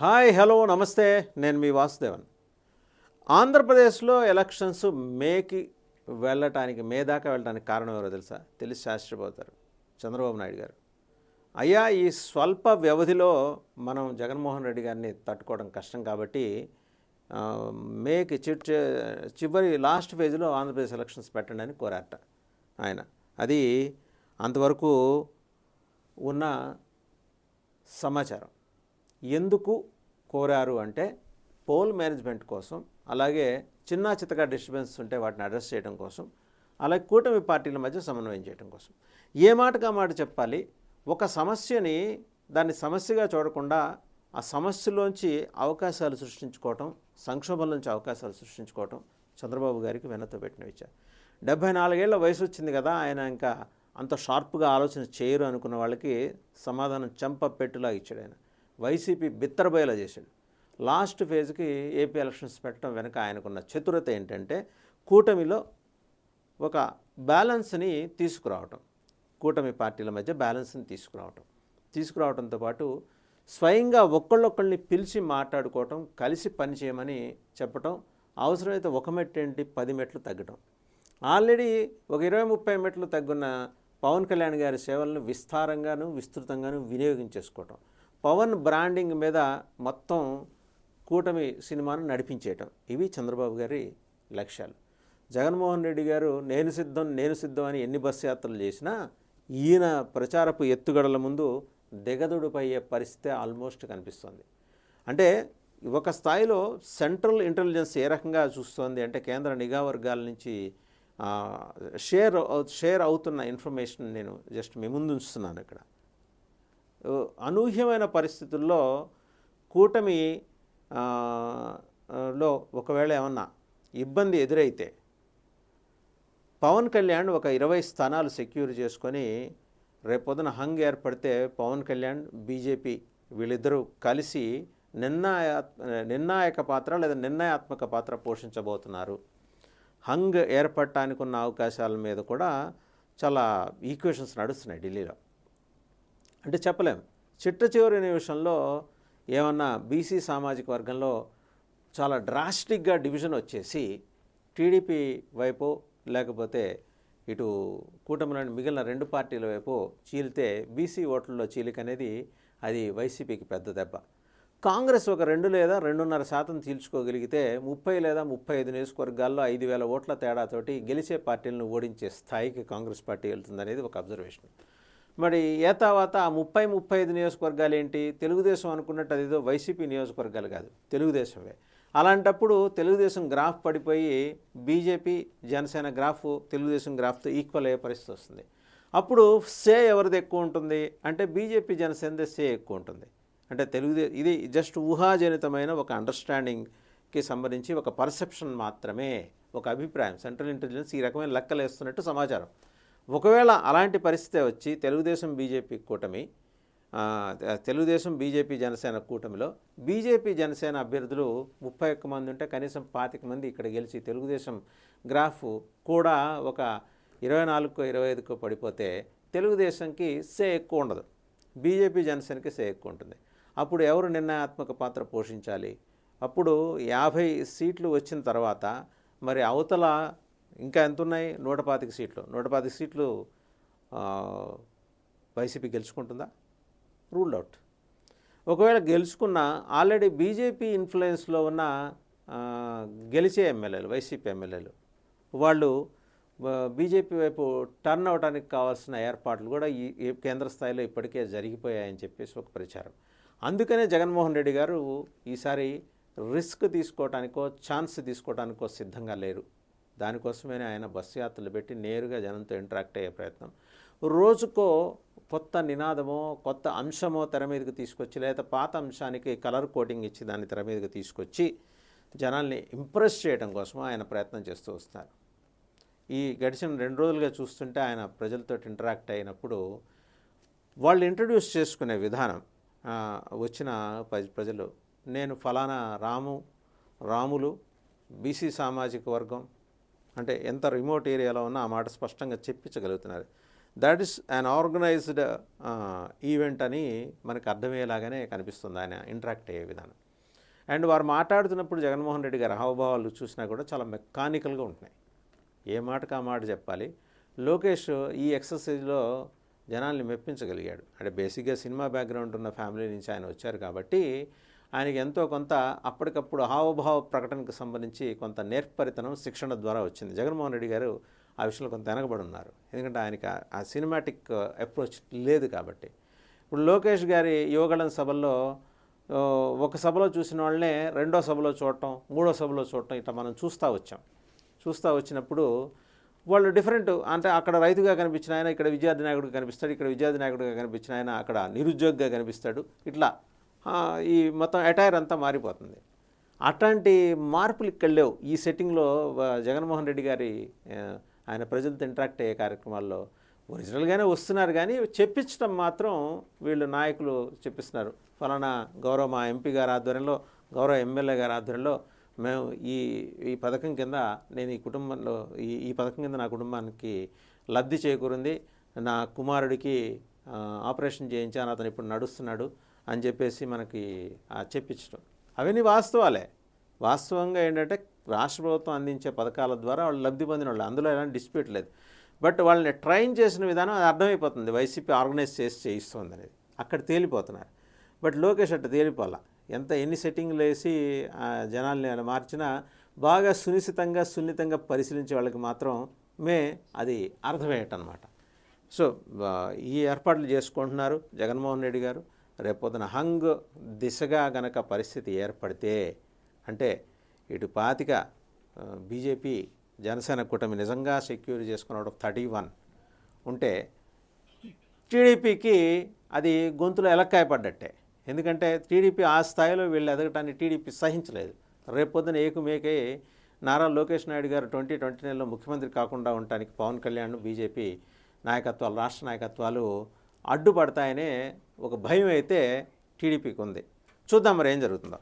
Hi hello నమస్తే. నేను మీ వాసుదేవన్. ఆంధ్రప్రదేశ్లో ఎలక్షన్స్ మేకి వెళ్ళటానికి మే దాకా వెళ్ళడానికి కారణం ఎవరో తెలుసా? తెలిసి శాస్త్రపోతారు చంద్రబాబు నాయుడు గారు. అయ్యా ఈ స్వల్ప వ్యవధిలో మనం జగన్మోహన్ రెడ్డి గారిని తట్టుకోవడం కష్టం కాబట్టి మేకి చిట్ చివరి లాస్ట్ ఫేజ్లో ఆంధ్రప్రదేశ్ ఎలక్షన్స్ పెట్టండి అని కోరారట ఆయన. అది అంతవరకు ఉన్న సమాచారం. ఎందుకు కోరారు అంటే పోల్ మేనేజ్మెంట్ కోసం అలాగే చిన్న చితక డిస్టర్బెన్స్ ఉంటే వాటిని అడ్రస్ చేయడం కోసం అలాగే కూటమి పార్టీల మధ్య సమన్వయం చేయడం కోసం. ఏ మాటగా మాట చెప్పాలి? ఒక సమస్యని దాన్ని సమస్యగా చూడకుండా ఆ సమస్యలోంచి అవకాశాలు సృష్టించుకోవటం సంక్షోభం నుంచి అవకాశాలు సృష్టించుకోవటం చంద్రబాబు గారికి వెన్నతో పెట్టిన విషయం డెబ్భై నాలుగేళ్ళ వయసు వచ్చింది కదా ఆయన ఇంకా అంత షార్ప్గా ఆలోచన చేయరు అనుకున్న వాళ్ళకి సమాధానం చెంప పెట్టులా ఇచ్చాడు ఆయన. వైసీపీ బిత్తరబోయేలా చేసిండు. లాస్ట్ ఫేజ్కి ఏపీ ఎలక్షన్స్ పెట్టడం వెనుక ఆయనకున్న చతురత ఏంటంటే కూటమిలో ఒక బ్యాలెన్స్ని తీసుకురావటం. కూటమి పార్టీల మధ్య బ్యాలెన్స్ని తీసుకురావటం. తీసుకురావడంతో పాటు స్వయంగా ఒక్కళ్ళొక్కళ్ళని పిలిచి మాట్లాడుకోవటం కలిసి పనిచేయమని చెప్పటం అవసరమైతే ఒక మెట్టు ఏంటి పది మెట్లు తగ్గటం. ఆల్రెడీ ఒక ఇరవై ముప్పై మెట్లు తగ్గున్న పవన్ కళ్యాణ్ గారి సేవలను విస్తారంగాను విస్తృతంగాను వినియోగించేసుకోవటం. పవన్ బ్రాండింగ్ మీద మొత్తం కూటమి సినిమాను నడిపించేయటం. ఇవి చంద్రబాబు గారి లక్ష్యాలు. జగన్మోహన్ రెడ్డి గారు నేను సిద్ధం నేను సిద్ధం అని ఎన్ని బస్ యాత్రలు చేసినా ఈయన ప్రచారపు ఎత్తుగడల ముందు దిగదుడిపోయే పరిస్థితి ఆల్మోస్ట్ కనిపిస్తుంది. అంటే ఒక స్థాయిలో సెంట్రల్ ఇంటెలిజెన్స్ ఏ రకంగా చూస్తోంది అంటే కేంద్ర నిఘా వర్గాల నుంచి షేర్ అవు- షేర్ అవుతున్న ఇన్ఫర్మేషన్ నేను జస్ట్ మీ ముందు ఉంచుతున్నాను ఇక్కడ. అనూహ్యమైన పరిస్థితుల్లో కూటమి లో ఒకవేళ ఏమన్నా ఇబ్బంది ఎదురైతే పవన్ కళ్యాణ్ ఒక ఇరవై స్థానాలు సెక్యూర్ చేసుకొని రేపొద్దున హంగ్ ఏర్పడితే పవన్ కళ్యాణ్ బీజేపీ వీళ్ళిద్దరూ కలిసి నిర్ణాయ నిర్ణాయక పాత్ర లేదా నిర్ణయాత్మక పాత్ర పోషించబోతున్నారు. హంగ్ ఏర్పడటానికి ఉన్న అవకాశాల మీద కూడా చాలా ఈక్వేషన్స్ నడుస్తున్నాయి ఢిల్లీలో. అంటే చెప్పలేం. చిట్ట చివరి నిమిషంలో ఏమన్నా బీసీ సామాజిక వర్గంలో చాలా డ్రాస్టిక్గా డివిజన్ వచ్చేసి టీడీపీ వైపు లేకపోతే ఇటు కూటమిలోని మిగిలిన రెండు పార్టీల వైపు చీలితే బీసీ ఓట్లలో చీలిక అనేది అది వైసీపీకి పెద్ద దెబ్బ. కాంగ్రెస్ ఒక రెండు లేదా రెండున్నర శాతం తీల్చుకోగలిగితే ముప్పై లేదా ముప్పై ఐదు నియోజకవర్గాల్లో ఐదు వేల ఓట్ల తేడాతోటి గెలిచే పార్టీలను ఓడించే స్థాయికి కాంగ్రెస్ పార్టీ వెళ్తుందనేది ఒక అబ్జర్వేషన్. మరి ఏ తర్వాత ఆ ముప్పై ముప్పై ఐదు నియోజకవర్గాలు ఏంటి? తెలుగుదేశం అనుకున్నట్టు అదేదో వైసీపీ నియోజకవర్గాలు కాదు తెలుగుదేశమే. అలాంటప్పుడు తెలుగుదేశం గ్రాఫ్ పడిపోయి బీజేపీ జనసేన గ్రాఫ్ తెలుగుదేశం గ్రాఫ్తో ఈక్వల్ అయ్యే పరిస్థితి వస్తుంది. అప్పుడు సే ఎవరిది ఎక్కువ ఉంటుంది? అంటే బీజేపీ జనసేనది సే ఎక్కువ ఉంటుంది. అంటే తెలుగుదే ఇది జస్ట్ ఊహాజనితమైన ఒక అండర్స్టాండింగ్కి సంబంధించి ఒక పర్సెప్షన్ మాత్రమే ఒక అభిప్రాయం. సెంట్రల్ ఇంటెలిజెన్స్ ఈ రకమైన లెక్కలు వేస్తున్నట్టు సమాచారం. ఒకవేళ అలాంటి పరిస్థితి వచ్చి తెలుగుదేశం బీజేపీ కూటమి తెలుగుదేశం బీజేపీ జనసేన కూటమిలో బీజేపీ జనసేన అభ్యర్థులు ముప్పై ఒక్క మంది ఉంటే కనీసం పాతిక మంది ఇక్కడ గెలిచి తెలుగుదేశం గ్రాఫ్ కూడా ఒక ఇరవై నాలుగుకో ఇరవై ఐదుకో పడిపోతే తెలుగుదేశంకి సే ఎక్కువ ఉండదు. బీజేపీ జనసేనకి సే ఎక్కువ ఉంటుంది. అప్పుడు ఎవరు నిర్ణయాత్మక పాత్ర పోషించాలి? అప్పుడు యాభై సీట్లు వచ్చిన తర్వాత మరి అవతల ఇంకా ఎంత ఉన్నాయి నూట పాతిక సీట్లు నూట పాతిక సీట్లు వైసీపీ గెలుచుకుంటుందా? Ruled out. ఒకవేళ గెలుచుకున్న ఆల్రెడీ బీజేపీ ఇన్ఫ్లుయెన్స్లో ఉన్న గెలిచే ఎమ్మెల్యేలు వైసీపీ ఎమ్మెల్యేలు వాళ్ళు బీజేపీ వైపు టర్న్ అవడానికి కావాల్సిన ఏర్పాట్లు కూడా ఈ ఈ కేంద్ర స్థాయిలో ఇప్పటికే జరిగిపోయాయని చెప్పేసి ఒక ప్రచారం. అందుకనే జగన్మోహన్ రెడ్డి గారు ఈసారి రిస్క్ తీసుకోవటానికో ఛాన్స్ తీసుకోవటానికో సిద్ధంగా లేరు. దానికోసమే ఆయన బస్సు యాత్రలు పెట్టి నేరుగా జనంతో ఇంటరాక్ట్ అయ్యే ప్రయత్నం. రోజుకో కొత్త నినాదమో కొత్త అంశమో తెర మీదకి తీసుకొచ్చి లేదా పాత అంశానికి కలర్ కోటింగ్ ఇచ్చి దాన్ని తెర మీదకి తీసుకొచ్చి జనాల్ని ఇంప్రెస్ చేయడం కోసం ఆయన ప్రయత్నం చేస్తూ వస్తారు. ఈ గడిచిన రెండు రోజులుగా చూస్తుంటే ఆయన ప్రజలతో ఇంటరాక్ట్ అయినప్పుడు వాళ్ళు ఇంట్రడ్యూస్ చేసుకునే విధానం వచ్చిన ప్రజలు. నేను ఫలానా రాము రాములు బీసీ సామాజిక వర్గం అంటే ఎంత రిమోట్ ఏరియాలో ఉన్నా ఆ మాట స్పష్టంగా చెప్పించగలుగుతున్నారు. That is unorganised event అని మనకు అర్థమయ్యేలాగానే కనిపిస్తుంది ఆయన ఇంటరాక్ట్ అయ్యే విధానం. అండ్ వారు మాట్లాడుతున్నప్పుడు జగన్మోహన్ రెడ్డి గారి హావభావాలు చూసినా కూడా చాలా మెకానికల్గా ఉంటున్నాయి. ఏ మాటకు ఆ మాట చెప్పాలి? లోకేష్ ఈ ఎక్సర్సైజ్లో జనాల్ని మెప్పించగలిగాడు. అంటే బేసిక్గా సినిమా బ్యాక్గ్రౌండ్ ఉన్న ఫ్యామిలీ నుంచి ఆయన వచ్చారు కాబట్టి ఆయనకి ఎంతో కొంత అప్పటికప్పుడు హావభావ ప్రకటనకు సంబంధించి కొంత నేర్పరితనం శిక్షణ ద్వారా వచ్చింది. జగన్మోహన్ రెడ్డి గారు ఆ విషయంలో కొంత వెనకబడి ఉన్నారు ఎందుకంటే ఆయనకి ఆ- సినిమాటిక్ అప్రోచ్ లేదు కాబట్టి. ఇప్పుడు లోకేష్ గారి యువగళం సభల్లో ఒక సభలో చూసిన వాళ్ళనే రెండో సభలో చూడటం మూడో సభలో చూడటం ఇట్లా మనం చూస్తూ వచ్చాం. చూస్తూ వచ్చినప్పుడు వాళ్ళు డిఫరెంట్ అంటే అక్కడ రైతుగా కనిపించిన ఆయన ఇక్కడ విద్యార్థి నాయకుడిగా కనిపిస్తాడు ఇక్కడ విద్యార్థి నాయకుడిగా కనిపించిన ఆయన అక్కడ నిరుద్యోగిగా కనిపిస్తాడు. ఇట్లా ఈ మొత్తం అటైర్ అంతా మారిపోతుంది. అట్లాంటి మార్పులు ఇక్కడ లేవు. ఈ సెట్టింగ్లో జగన్మోహన్ రెడ్డి గారి ఆయన ప్రజలతో ఇంటరాక్ట్ అయ్యే కార్యక్రమాల్లో ఒరిజినల్గానే వస్తున్నారు. కానీ చెప్పించడం మాత్రం వీళ్ళు నాయకులు చెప్పిస్తున్నారు. ఫలానా గౌరవ మా ఎంపీ గారి ఆధ్వర్యంలో గౌరవ ఎమ్మెల్యే గారి ఆధ్వర్యంలో మేము ఈ ఈ పథకం కింద నేను ఈ కుటుంబంలో ఈ ఈ పథకం కింద నా కుటుంబానికి లబ్ధి చేకూరింది. నా కుమారుడికి ఆపరేషన్ చేయించాను. అతను ఇప్పుడు నడుస్తున్నాడు. అని చెప్పేసి మనకి చెప్పించడం అవన్నీ వాస్తవాలే. వాస్తవంగా ఏంటంటే రాష్ట్ర ప్రభుత్వం అందించే పథకాల ద్వారా వాళ్ళు లబ్ధి పొందిన వాళ్ళు అందులో ఎలాంటి డిస్ప్యూట్ లేదు. బట్ వాళ్ళని ట్రైన్ చేసిన విధానం అది అర్థమైపోతుంది. వైసీపీ ఆర్గనైజ్ చేసి చేయిస్తుంది అనేది అక్కడ తేలిపోతున్నారు. బట్ లోకేష్ అట్ట తేలిపోవాల ఎంత ఎన్ని సెట్టింగ్లు వేసి జనాల్ని మార్చినా బాగా సునిశ్చితంగా సున్నితంగా పరిశీలించే వాళ్ళకి మాత్రం మే అది అర్థమయ్యేటనమాట సో ఈ ఏర్పాట్లు చేసుకుంటున్నారు జగన్మోహన్ రెడ్డి గారు. రేపొద్దున హంగ్ దిశగా గనక పరిస్థితి ఏర్పడితే అంటే ఇటు పాతిక బీజేపీ జనసేన కూటమి నిజంగా సెక్యూర్ చేసుకున్న థర్టీ వన్ ఉంటే టీడీపీకి అది గొంతులో ఎలక్కాయ పడ్డట్టే. ఎందుకంటే టీడీపీ ఆ స్థాయిలో వీళ్ళు ఎదగటాన్ని టీడీపీ సహించలేదు. రేపొద్దున ఏకుమేకై నారా లోకేష్ నాయుడు గారు ట్వంటీ ట్వంటీ నైన్లో ముఖ్యమంత్రి కాకుండా ఉండటానికి పవన్ కళ్యాణ్ బీజేపీ నాయకత్వాలు రాష్ట్ర నాయకత్వాలు అడ్డుపడతాయనే ఒక భయం అయితే టీడీపీకి ఉంది చూద్దాం మరి ఏం జరుగుతుందో.